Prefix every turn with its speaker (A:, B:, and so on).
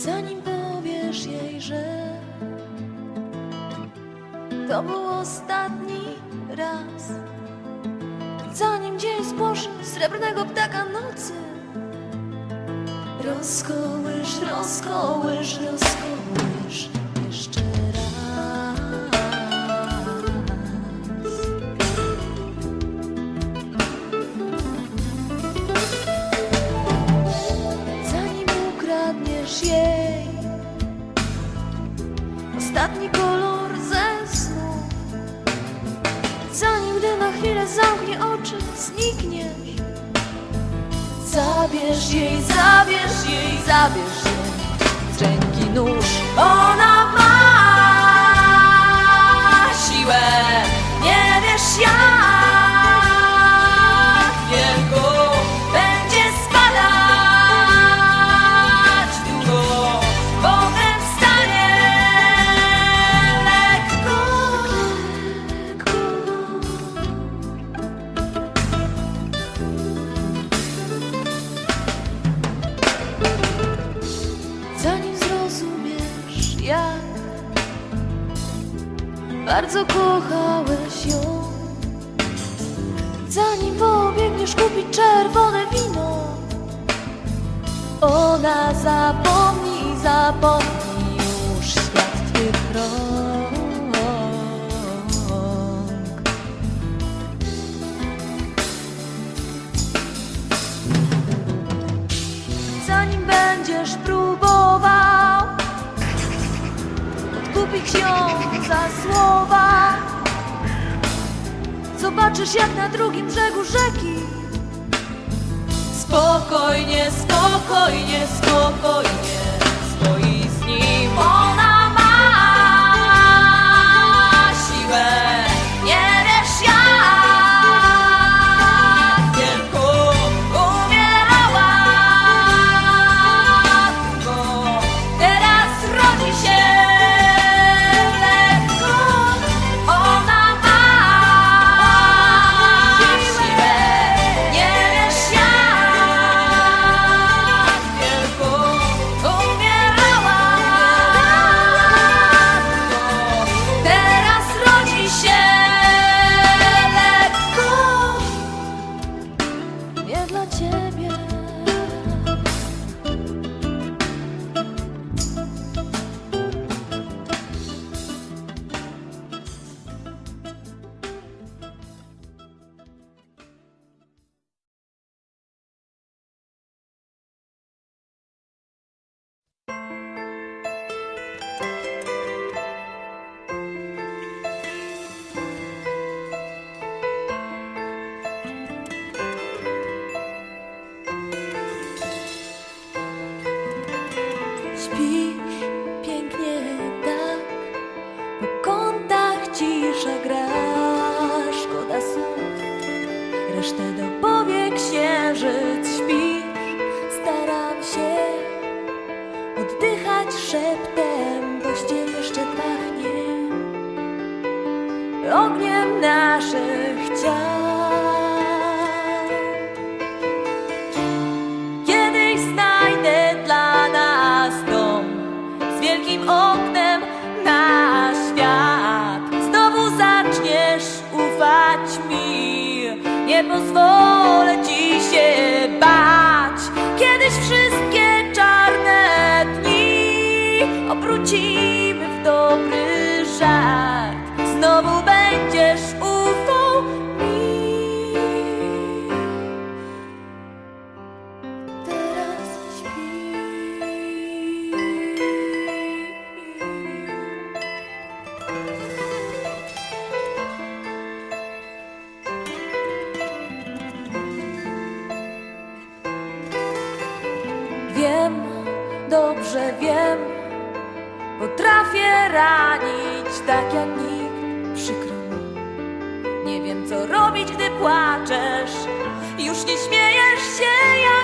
A: zanim powiesz jej, że to był ostatni raz. Zanim dzień zgłoszy srebrnego ptaka nocy, rozkołysz, rozkołysz, rozkołysz. Znikniesz. Zabierz jej, zabierz jej, zabierz jej. Z ręki nóż bardzo kochałeś ją, zanim pobiegniesz kupić czerwone wino, ona zapomni, zapomni już świat twych rąk. Za słowa. Zobaczysz jak na drugim brzegu rzeki. Spokojnie, spokojnie, spokojnie Nie dla Śpisz pięknie tak, po kątach cisza gra, szkoda słów, resztę dopowie księżyc. Śpisz, staram się oddychać szeptem, pościel jeszcze pachnie ogniem naszych nie pozwolę dobrze wiem, potrafię ranić tak jak nikt. Przykro mi, nie wiem co robić, gdy płaczesz. Już nie śmiejesz się jak